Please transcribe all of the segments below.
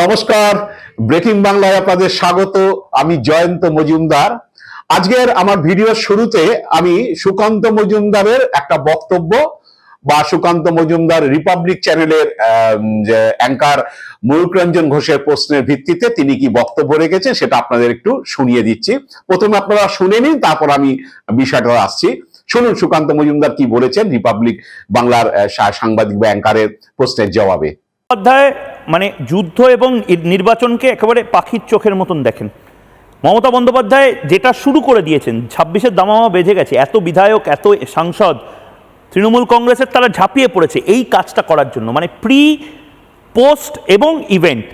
নমস্কার, ব্রেকিং বাংলায় আপনাদের স্বাগত, আমি জয়ন্ত মজুমদার। আজকের আমার ভিডিওর শুরুতে আমি সুকান্ত মজুমদারের একটা বক্তব্য বা সুকান্ত মজুমদার রিপাবলিক চ্যানেলের যে অ্যাঙ্কার ময়ূকরঞ্জন ঘোষের প্রশ্নের ভিত্তিতে তিনি কি বক্তব্য রেখেছেন সেটা আপনাদের একটু শুনিয়ে দিচ্ছি। প্রথমে আপনারা শুনে নিন, তারপর আমি বিষয়টা আসছি। শুনুন সুকান্ত মজুমদার কি বলেছেন রিপাবলিক বাংলার সাংবাদিক বা অ্যাঙ্কারের প্রশ্নের জবাবে। অধ্যায় মানে যুদ্ধ এবং নির্বাচনকে একেবারে পাখির চোখের মতন দেখেন। মমতা বন্দ্যোপাধ্যায় যেটা শুরু করে দিয়েছেন, ছাব্বিশের দামামা বেজে গেছে, এত বিধায়ক, এত সাংসদ, তৃণমূল কংগ্রেসের তারা ঝাঁপিয়ে পড়েছে এই কাজটা করার জন্য। মানে প্রি, পোস্ট এবং ইভেন্ট,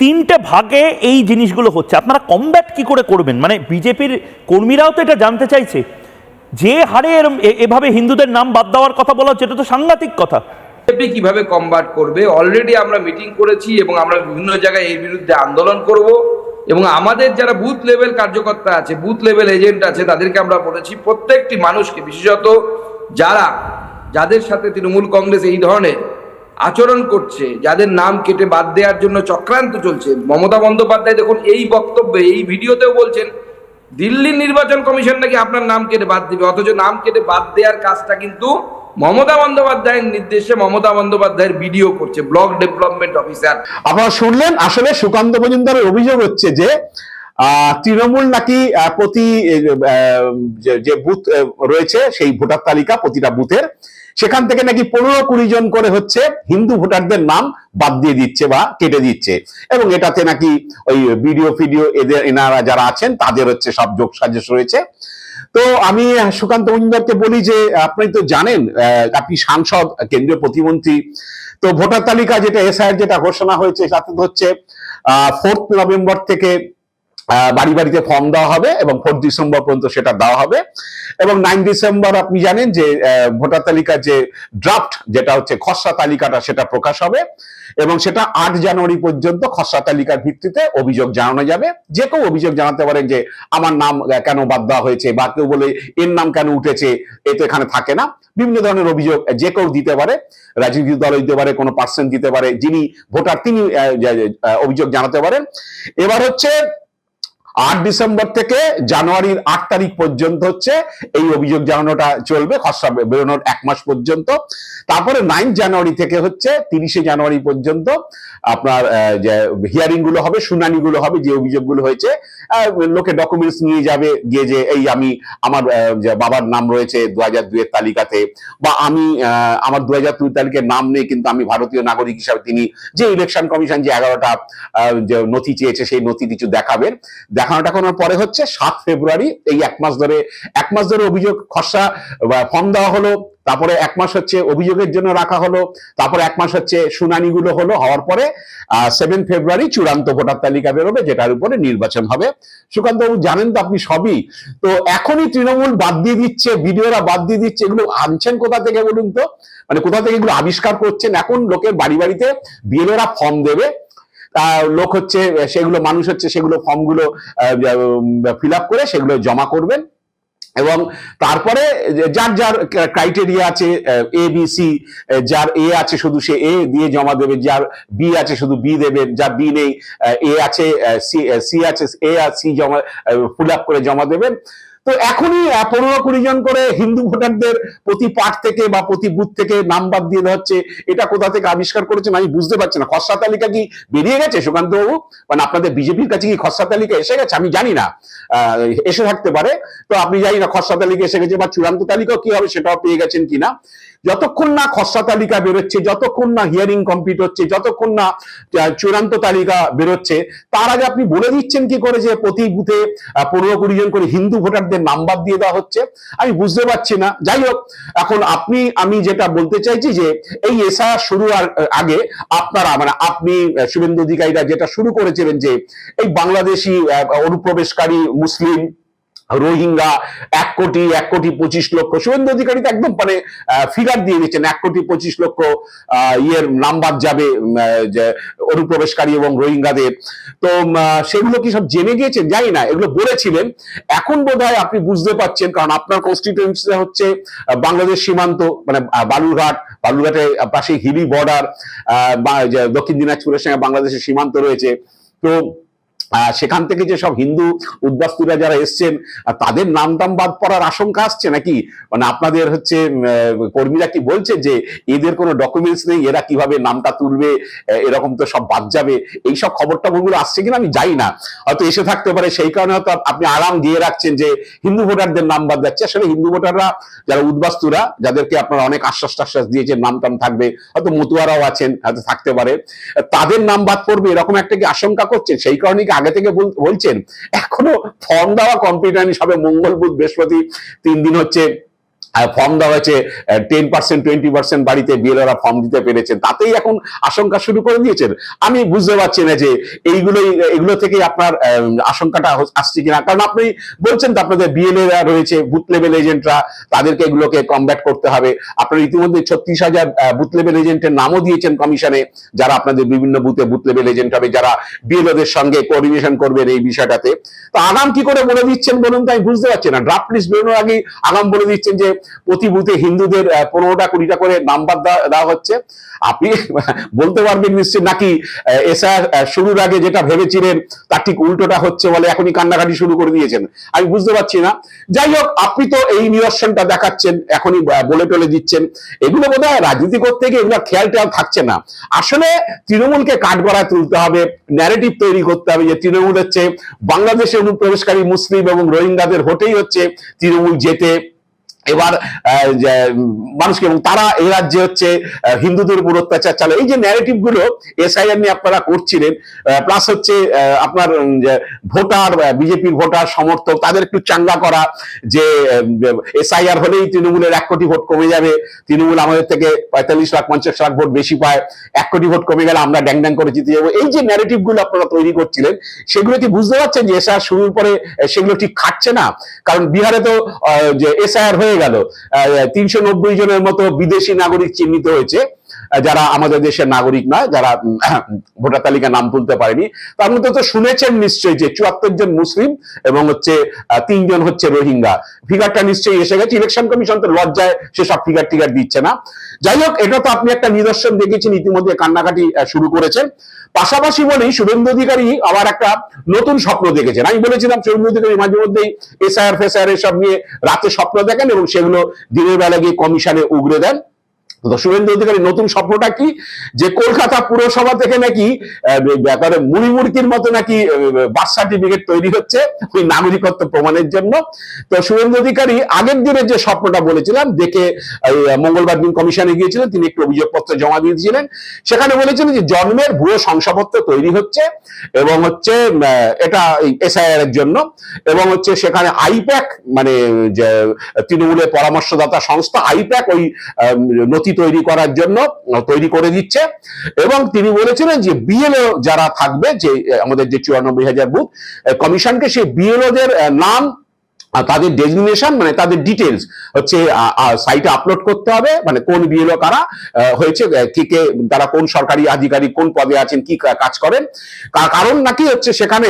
তিনটে ভাগে এই জিনিসগুলো হচ্ছে। আপনারা কমব্যাট কি করে করবেন? মানে বিজেপির কর্মীরাও তো এটা জানতে চাইছে। যে হারে এভাবে হিন্দুদের নাম বাদ দেওয়ার কথা বলা এটা তো সাংঘাতিক কথা। বিজেপি কীভাবে কমবাট করবে? অলরেডি আমরা মিটিং করেছি এবং আমরা বিভিন্ন জায়গায় এর বিরুদ্ধে আন্দোলন করব। এবং আমাদের যারা বুথ লেভেল কার্যকর্তা আছে বুথ লেভেল এজেন্ট আছে, তাদেরকে আমরা বলেছি প্রত্যেকটি মানুষকে, বিশেষত যারা, যাদের সাথে তৃণমূল কংগ্রেস এই ধরনের আচরণ করছে, যাদের নাম কেটে বাদ দেওয়ার জন্য চক্রান্ত চলছে, মমতা বন্দ্যোপাধ্যায় দেখুন এই বক্তব্যে, এই ভিডিওতেও বলছেন, দিল্লির নির্বাচন কমিশন নাকি আপনার নাম কেটে বাদ দিবে, অথচ নাম কেটে বাদ দেওয়ার কাজটা কিন্তু মমতা বন্দ্যোপাধ্যায়ের নির্দেশে মমতা বন্দ্যোপাধ্যায়ের ভিডিও করছে ব্লক ডেভেলপমেন্ট অফিসার। আপনারা শুনলেন, আসলে সুকান্ত মজুমদারের অভিযোগ হচ্ছে যে তৃণমূল নাকি প্রতি যে বুথ রয়েছে, সেই ভোটার তালিকা প্রতিটা বুথের, সেখান থেকে নাকি পনেরো কুড়ি জন করে হচ্ছে হিন্দু ভোটারদের নাম বাদ দিয়ে দিচ্ছে বা কেটে দিচ্ছে। এবং এটাতে নাকি ওই ভিডিও, ফিডিও, এদের, এনারা যারা আছেন, তাদের হচ্ছে সব যোগ সাজেশ রয়েছে। তো আমি সুকান্ত মজুমদারকে বলি যে, আপনি তো জানেন আপনি সাংসদ, কেন্দ্রীয় প্রতিমন্ত্রী। তো ভোটার তালিকা যেটা এসআইয়ের যেটা ঘোষণা হয়েছে, তাতে হচ্ছে, আহ ফোর্থ নভেম্বর থেকে বাড়ি বাড়িতে ফর্ম দেওয়া হবে এবং ফোর ডিসেম্বর পর্যন্ত সেটা দেওয়া হবে। এবং নাইন ডিসেম্বর আপনি জানেন যে ভোটার তালিকার যে ড্রাফট যেটা হচ্ছে খসড়া তালিকাটা, সেটা প্রকাশ হবে। এবং সেটা আট জানুয়ারি পর্যন্ত খসড়া তালিকার ভিত্তিতে অভিযোগ জানানো যাবে। যে কেউ অভিযোগ জানাতে পারেন যে, আমার নাম কেন বাদ দেওয়া হয়েছে? বা কেউ বলে, এর নাম কেন উঠেছে? এ তো এখানে থাকে না। বিভিন্ন ধরনের অভিযোগ যে কেউ দিতে পারে, রাজনৈতিক দল দিতে পারে, কোনো পার্সন দিতে পারে, যিনি ভোটার, তিনি অভিযোগ জানাতে পারেন। এবার হচ্ছে আট ডিসেম্বর থেকে জানুয়ারির আট তারিখ পর্যন্ত হচ্ছে এই অভিযোগ জানানোটা চলবে, খসড়া বেরোনোর এক মাস পর্যন্ত। তারপরে নাইন জানুয়ারি থেকে হচ্ছে তিরিশে জানুয়ারি পর্যন্ত আপনার যে হিয়ারিংগুলো হবে, শুনানি গুলো হবে, যে অভিযোগগুলো হয়েছে লোকে ডকুমেন্টস নিয়ে যাবে, গিয়ে যে এই আমি আমার বাবার নাম রয়েছে দু হাজার দুয়ের তালিকাতে, বা আমি আমার দু হাজার দুই তালিকার নাম নেই, কিন্তু আমি ভারতীয় নাগরিক হিসাবে তিনি যে ইলেকশন কমিশন যে এগারোটা নথি চেয়েছে, সেই নথি কিছু দেখাবেন। দেখানোটা করার পরে হচ্ছে, সাত ফেব্রুয়ারি, এই এক মাস ধরে, এক মাস ধরে অভিযোগ, খসড়া ফর্ম দেওয়া হলো, তারপরে এক মাস হচ্ছে অভিযোগের জন্য রাখা হলো, তারপরে এক মাস হচ্ছে শুনানিগুলো হলো, হওয়ার পরে সেভেন ফেব্রুয়ারি চূড়ান্ত ভোটার তালিকা বেরোবে, যেটার উপরে নির্বাচন হবে। সুকান্ত বাবু, জানেন তো আপনি সবই। তো এখনই তৃণমূল বাদ দিয়ে দিচ্ছে ভিডিওরা বাদ দিয়ে দিচ্ছে, এগুলো আনছেন কোথা থেকে বলুন তো? মানে কোথা থেকে এগুলো আবিষ্কার করছেন? এখন লোকের বাড়ি বাড়িতে বিএলএরা ফর্ম দেবে আহ, লোক হচ্ছে সেগুলো মানুষ হচ্ছে সেগুলো ফর্মগুলো ফিল আপ করে সেগুলো জমা করবেন। এবং তারপরে যার যার ক্রাইটেরিয়া আছে এ বি সি যার এ আছে শুধু সে এ দিয়ে জমা দেবে যার বি আছে শুধু বি দেবে যার বি নেই এ আছে সি সি আছে এ আর সি জমা ফুল আপ করে জমা দেবেন। তো এখনই পনেরো কুড়ি জন করে হিন্দু ভোটারদের প্রতি পার্ট থেকে বা প্রতি বুথ থেকে নাম বাদ দিয়ে দেওয়া হচ্ছে। এটা কোথা থেকে আবিষ্কার করেছেন আমি বুঝতে পারছি না। খসড়া তালিকা কি বেরিয়ে গেছে, সুকান্ত বাবু? মানে আপনাদের বিজেপির কাছে কি খসড়া তালিকা এসে গেছে? আমি জানি না। এসে থাকতে পারে। তো আপনি জানি না খসড়া তালিকা এসে গেছে বা চূড়ান্ত তালিকাও কি হবে সেটাও পেয়ে গেছেন কিনা যতক্ষণ না খসড়া তালিকা বেরোচ্ছে, যতক্ষণ না হিয়ারিং কমপ্লিট হচ্ছে, যতক্ষণ না চূড়ান্ত তালিকা বেরোচ্ছে, তার আগে আপনি বলে দিচ্ছেন কি করে যে প্রতি বুথে পনেরো কুড়ি জন করে হিন্দু ভোটারদের নাম্বার দিয়ে দেওয়া হচ্ছে। আমি বুঝতে পারছি না। যাই হোক, এখন আপনি, আমি যেটা বলতে চাইছি যে, এই এসা শুরু আগে আপনারা মানে আপনি শুভেন্দু অধিকারীরা যেটা শুরু করেছিলেন যে, এই বাংলাদেশি অনুপ্রবেশকারী মুসলিম রোহিঙ্গা এক কোটি এক কোটি পঁচিশ লক্ষ, শুভেন্দু অধিকারী তো একদম মানে ফিগার দিয়ে দিচ্ছেন, এক কোটি পঁচিশ লক্ষ ইয়ের নাম্বার যাবে অনুপ্রবেশকারী এবং রোহিঙ্গাদের। তো সেগুলো কি সব জেনে গিয়েছেন? জানি না, এগুলো বলেছিলেন। এখন বোধহয় আপনি বুঝতে পারছেন, কারণ আপনার কনস্টিটিউয়েন্সি হচ্ছে বাংলাদেশ সীমান্ত মানে বালুরঘাট। বালুরঘাটের পাশে হিলি বর্ডার দক্ষিণ দিনাজপুরের সঙ্গে বাংলাদেশের সীমান্ত রয়েছে। তো সেখান থেকে যে সব হিন্দু উদ্বাস্তুরা যারা এসছেন তাদের নাম টাম বাদ পড়ার আশঙ্কা আসছে নাকি? মানে আপনাদের হচ্ছে কর্মীরা কি বলছে যে এদের কোনো ডকুমেন্টস নেই, এরা কীভাবে নামটা তুলবে এরকম তো সব বাদ যাবে? এইসব খবর টবরগুলো আসছে কিনা আমি যাই না। হয়তো এসে থাকতে পারে, সেই কারণে হয়তো আপনি আরাম দিয়ে রাখছেন যে হিন্দু ভোটারদের নাম বাদ যাচ্ছে। আসলে হিন্দু ভোটাররা, যারা উদ্বাস্তুরা, যাদেরকে আপনারা অনেক আশ্বাস টাশ্বাস দিয়েছেন নাম টাম থাকবে, হয়তো মতুয়ারাও আছেন, হয়তো থাকতে পারে। তাদের নাম বাদ পড়বে, এরকম একটা কি আশঙ্কা করছেন? সেই কারণে কি আগে থেকে বল- বলছেন, এখনও ফর্ম দেওয়া কমপ্লিট হয়নি। সবে মঙ্গল, বুধ, বৃহস্পতি, তিন দিন হচ্ছে ফর্ম দেওয়া হয়েছে টেন পার্সেন্ট টোয়েন্টি পার্সেন্ট বাড়িতে বিএলআরা ফর্ম দিতে পেরেছেন। তাতেই এখন আশঙ্কা শুরু করে দিয়েছেন। আমি বুঝতে পারছি না যে এইগুলোই, এগুলো থেকে আপনার আশঙ্কাটা আসছে কিনা। কারণ আপনি বলছেন তো আপনাদের বিএলএরা রয়েছে বুথ লেভেল এজেন্টরা তাদেরকে এগুলোকে কমব্যাট করতে হবে। আপনার ইতিমধ্যে ছত্রিশ হাজার বুথ লেভেল এজেন্টের নামও দিয়েছেন কমিশনে যারা আপনাদের বিভিন্ন বুথে বুথ লেভেল এজেন্ট হবে, যারা বিএলওদের সঙ্গে কোঅর্ডিনেশন করবেন এই বিষয়টাতে। তো আগাম কি করে বলে দিচ্ছেন বলুন তো, আমি বুঝতে পারছি না। ড্রাফট লিস্ট বেরোনোর আগে আগাম বলে দিচ্ছেন যে প্রতি হিন্দুদের পনেরোটা কুড়িটা করে নাম্বার দেওয়া হচ্ছে। আপনি বলতে পারবেন নিশ্চয় নাকি এসআর শুরুর আগে যেটা ভেবেছিলেন তার ঠিক উল্টোটা হচ্ছে বলে এখনই কান্নাকাটি শুরু করে দিয়েছেন। আমি বুঝতে পারছি না। যাই হোক, আপনি তো এই নিদর্শনটা দেখাচ্ছেন, এখনই বলে টলে দিচ্ছেন। এগুলো বোধ হয় রাজনীতি করতে গিয়ে এগুলো খেয়াল টেয়াল থাকছে না। আসলে তৃণমূলকে কাঠগড়ায় তুলতে হবে ন্যারেটিভ তৈরি করতে হবে যে তৃণমূল হচ্ছে বাংলাদেশে অনুপ্রবেশকারী মুসলিম এবং রোহিঙ্গাদের ভোটেই হচ্ছে তৃণমূল যেতে এবার মানুষকে এবং তারা এই রাজ্যে হচ্ছে হিন্দুদের উপর অত্যাচার চালে এই যে ন্যারেটিভগুলো এসআইআর নিয়ে আপনারা করছিলেন প্লাস হচ্ছে আপনার ভোটার বিজেপির ভোটার, সমর্থক, তাদের একটু চাঙ্গা করা যে এসআইআর হলেই তৃণমূলের এক কোটি ভোট কমে যাবে। তৃণমূল আমাদের থেকে পঁয়তাল্লিশ লাখ, পঞ্চাশ লাখ ভোট বেশি পায়। এক কোটি ভোট কমে গেলে আমরা ড্যাং ড্যাং করে জিতে যাব। এই যে ন্যারেটিভগুলো আপনারা তৈরি করছিলেন, সেগুলো কি বুঝতে পারছেন যে এসআইআর শুরুর পরে সেগুলো ঠিক খাচ্ছে না? কারণ বিহারে তো যে এসআইআর হয়ে গেল। তিনশো নব্বই জনের মতো বিদেশি নাগরিক চিহ্নিত হয়েছে। যারা আমাদের দেশের নাগরিক নয়, যারা ভোটার তালিকা নাম তুলতে পারেনি, তার মধ্যে তো শুনেছেন নিশ্চয়ই যে চুয়াত্তর জন মুসলিম এবং হচ্ছে তিনজন হচ্ছে রোহিঙ্গা। ফিগারটা নিশ্চয়ই এসে গেছে, ইলেকশন কমিশন তো লজ্জায় সেসব ফিগার টিগার দিচ্ছে না। যাই হোক, এটা তো আপনি একটা নিদর্শন দেখেছেন, ইতিমধ্যে কান্নাকাটি শুরু করেছেন। পাশাপাশি বলেই শুভেন্দু অধিকারী আবার একটা নতুন স্বপ্ন দেখেছেন। আমি বলেছিলাম, শুভেন্দু অধিকারী মাঝে মধ্যেই এসআইআর, ফেসআইআর এসব নিয়ে রাতে স্বপ্ন দেখেন এবং সেগুলো দিনের বেলা গিয়ে কমিশনে উগরে দেন। শুভেন্দু অধিকারী নতুন স্বপ্নটা কি? যে কলকাতা পুরসভা থেকে নাকি ব্যাপারে মুড়ি মুড়কির মতো নাকি বার্থ সার্টিফিকেট তৈরি হচ্ছে ওই নাগরিকত্ব প্রমাণের জন্য। তো শুভেন্দু অধিকারী আগের দিনের যে স্বপ্নটা বলেছিলাম দেখে মঙ্গলবার দিন কমিশনে গিয়েছিলেন তিনি একটু অভিযোগপত্র জমা দিয়েছিলেন। সেখানে বলেছিলেন যে জন্মের ভুয়ো শংসাপত্র তৈরি হচ্ছে এবং হচ্ছে এটা এসআইআর এর জন্য এবং হচ্ছে সেখানে আইপ্যাক মানে তৃণমূলের পরামর্শদাতা সংস্থা আইপ্যাক ওই আম, নথি তৈরি করার জন্য তৈরি করে দিচ্ছে। এবং তিনি বলেছিলেন যে বিএলও যারা থাকবে, যে, আমাদের যে চুরানব্বই হাজার বুথ কমিশনকে সেই বিএলওদের নাম তাদের ডেজিগনেশন মানে তাদের ডিটেলস হচ্ছে সাইটে আপলোড করতে হবে মানে কোন বিএলও কারা হয়েছে কে কে, তারা কোন সরকারি আধিকারিক কোন পদে আছেন, কি কাজ করেন। কারণ নাকি হচ্ছে সেখানে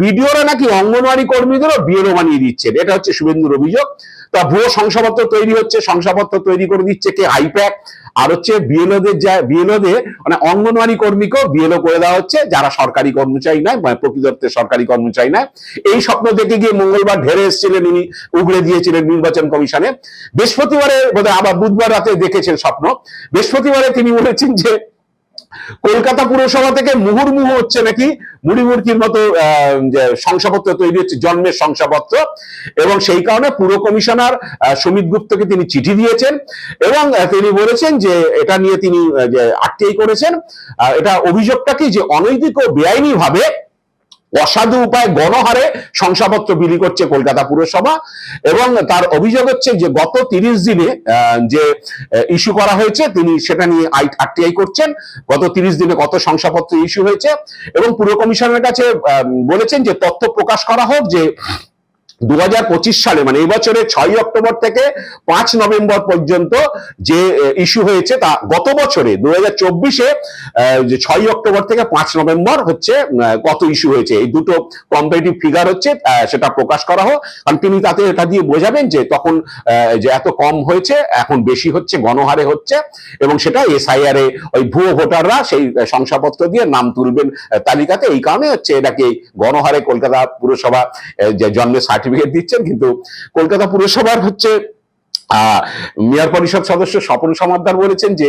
বিডিওরা নাকি অঙ্গনওয়াড়ি কর্মীদেরও বিএলও বানিয়ে দিচ্ছেন এটা হচ্ছে শুভেন্দুর অভিযোগ। তা ভুয়ো শংসাপত্র তৈরি হচ্ছে, শংসাপত্র তৈরি করে দিচ্ছে কে? আইপ্যাক আর হচ্ছে বিএলওদের যা, বিএলওদের মানে অঙ্গনওয়াড়ি কর্মীকেও বিএলও করে দেওয়া হচ্ছে, যারা সরকারি কর্মচারী নয় মানে অর্থে সরকারি কর্মচারী নয়। এই স্বপ্ন দেখে গিয়ে মঙ্গলবার ঢেরে এসেছিলেন উনি উগড়ে দিয়েছিলেন নির্বাচন কমিশনে। বৃহস্পতিবারে, বোধহয় আবার বুধবার রাতে দেখেছেন স্বপ্ন। বৃহস্পতিবারে তিনি বলেছেন যে কলকাতা পুরসভা থেকে মুহুর্মুহু হচ্ছে নাকি মুড়ি মুড়কির মতো শংসাপত্র তৈরি হচ্ছে, জন্মের শংসাপত্র। এবং সেই কারণে পুর কমিশনার সুমিত গুপ্তকে তিনি চিঠি দিয়েছেন এবং তিনি বলেছেন যে এটা নিয়ে তিনি আটকেই করেছেন। এটা অভিযোগটা কি যে অনৈতিক ও বেআইনি ভাবে অসাধু উপায় গণহারে শংসাপত্র বিলি করছে কলকাতা পুরসভা এবং তার অভিযোগ হচ্ছে যে গত তিরিশ দিনে যে ইস্যু করা হয়েছে, তিনি সেটা নিয়ে আই আরটিআই করছেন। গত তিরিশ দিনে কত শংসাপত্র ইস্যু হয়েছে এবং পুর কমিশনের কাছে বলেছেন যে তথ্য প্রকাশ করা হোক যে দু হাজার পঁচিশ সালে মানে এই বছরের ছয় অক্টোবর থেকে পাঁচ নভেম্বর পর্যন্ত যে ইস্যু হয়েছে তা গত বছরে দু হাজার চব্বিশে ছয় অক্টোবর থেকে পাঁচ নভেম্বর হচ্ছে কত ইস্যু হয়েছে। এই দুটো কম্পারেটিভ ফিগার হচ্ছে সেটা প্রকাশ করা হোক। কারণ তিনি তাতে এটা দিয়ে বোঝাবেন যে তখন যে এত কম হয়েছে, এখন বেশি হচ্ছে, গণহারে হচ্ছে, এবং সেটা এসআইআর এ ওই ভুয়ো ভোটাররা সেই শংসাপত্র দিয়ে নাম তুলবেন তালিকাতে। এই কারণে হচ্ছে এটাকে গণহারে কলকাতা পুরসভা যে জন্মের সার্টিফিকেট দিচ্ছেন কিন্তু কলকাতা পুরসভার হচ্ছে মেয়র পরিষদ সদস্য স্বপন সমাদ্দার বলেছেন যে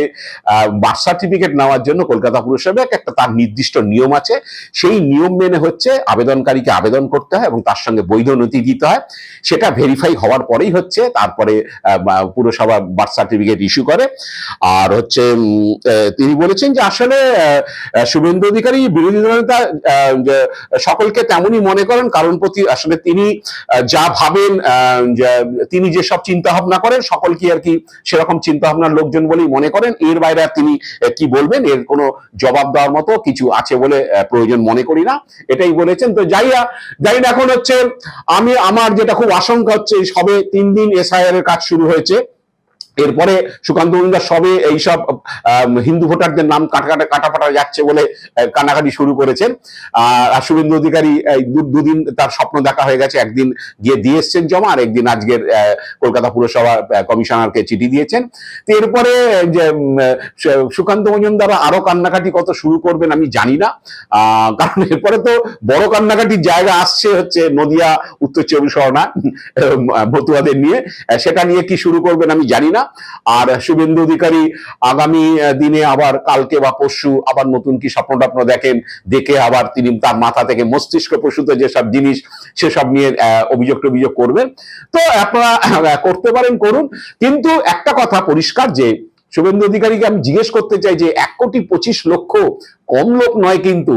বার্থ সার্টিফিকেট নেওয়ার জন্য কলকাতা পুরসভা একটা তার নির্দিষ্ট নিয়ম আছে। সেই নিয়ম মেনে হচ্ছে আবেদনকারীকে আবেদন করতে হয় এবং তার সঙ্গে বৈধ নথি দিতে হয়। সেটা ভেরিফাই হওয়ার পরেই হচ্ছে তারপরে পুরসভা বার্থ সার্টিফিকেট ইস্যু করে। আর হচ্ছে তিনি বলেছেন যে আসলে শুভেন্দু অধিকারী, বিরোধী দলনেতা সকলকে তেমনই মনে করেন। কারণ প্রতি, আসলে তিনি যা ভাবেন তিনি যেসব চিন্তা ভাবনা করেন, সকলকে আর কি সেরকম চিন্তা ভাবনার লোকজন বলেই মনে করেন। এর বাইরে আর তিনি কি বলবেন? এর কোনো জবাব দেওয়ার মতো কিছু আছে বলে প্রয়োজন মনে করি না। এটাই বলেছেন। তো যাই না যাই এখন হচ্ছে, আমি, আমার যেটা খুব আশঙ্কা হচ্ছে সবে তিন দিন এসআইআর এর কাজ শুরু হয়েছে। এরপরে সুকান্ত মজুমদার সবে এইসব হিন্দু ভোটারদের নাম কাটা কাটা কাটাপাটা যাচ্ছে বলে কানাকাটি শুরু করেছেন। আর শুভেন্দু অধিকারী দুদিন তার স্বপ্ন দেখা হয়ে গেছে। একদিন গিয়ে দিয়ে এসছেন জমা, আর একদিন আজকের কলকাতা পুরসভা কমিশনারকে চিঠি দিয়েছেন। তো এরপরে যে সুকান্ত মজুমদার আরও কান্নাকাটি কত শুরু করবেন আমি জানি না। কারণ এরপরে তো বড় কান্নাকাটির জায়গা আসছে হচ্ছে নদিয়া, উত্তর চব্বিশ পরগনা ভতুয়াদের নিয়ে। সেটা নিয়ে কি শুরু করবেন আমি জানি না। আর শুভেন্দু অধিকারী আগামী দিনে আবার কালকে বা পরশু আবার নতুন কি স্বপ্ন টপ্ন দেখেন, দেখে আবার তিনি তার মাথা থেকে মস্তিষ্ক প্রসূত যেসব জিনিস, সেসব নিয়ে অভিযোগ টভিযোগ করবেন। তো আপনারা করতে পারেন, করুন। কিন্তু একটা কথা পরিষ্কার যে, শুভেন্দু অধিকারীকে আমি জিজ্ঞেস করতে চাই যে, এক কোটি পঁচিশ লক্ষ কম লোক নয় কিন্তু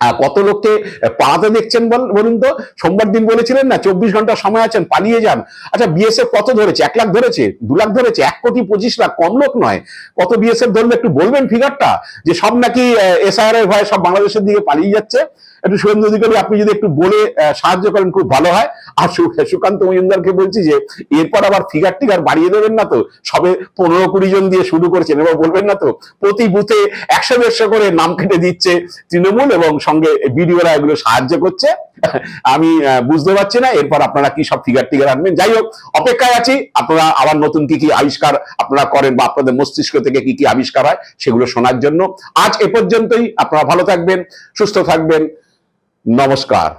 কত লোককে পাড়াতে দেখছেন বল- বলুন তো? সোমবার দিন বলেছিলেন না, চব্বিশ ঘণ্টা সময় আছেন, পালিয়ে যান। আচ্ছা বিএসএফ কত ধরেছে? এক লাখ ধরেছে, দু লাখ ধরেছে, এক কোটি পঁচিশ লাখ, কম লোক নয়। কত বিএসএফ ধরলে একটু বলবেন ফিগারটা যে সব নাকি এসআইআর এর ভয়ে সব বাংলাদেশের দিকে পালিয়ে যাচ্ছে। একটু শুভেন্দু অধিকারী আপনি যদি একটু বলে সাহায্য করেন, খুব ভালো হয়। আর সুকান্ত মজুমদারকে বলছি যে, এরপর আবার ফিগার টিগার বাড়িয়ে দেবেন না তো? সবে পনেরো কুড়ি জন দিয়ে শুরু করেছেন, এবার বলবেন না তো? প্রতি বুথে একশো দেড়শো করে নাম কেটে দিচ্ছে তৃণমূল এবং সঙ্গে বিডিওরা এগুলো সাহায্য করছে। আমি বুঝতে পারছি না, এরপর আপনারা কি সব ফিগার টিগার আনবেন? যাই হোক, অপেক্ষায় আছি। আপনারা আবার নতুন কি কি আবিষ্কার আপনারা করেন বা আপনাদের মস্তিষ্ক থেকে কি কি আবিষ্কার হয়, সেগুলো শোনার জন্য। আজ এ পর্যন্তই, আপনারা ভালো থাকবেন, সুস্থ থাকবেন। নমস্কার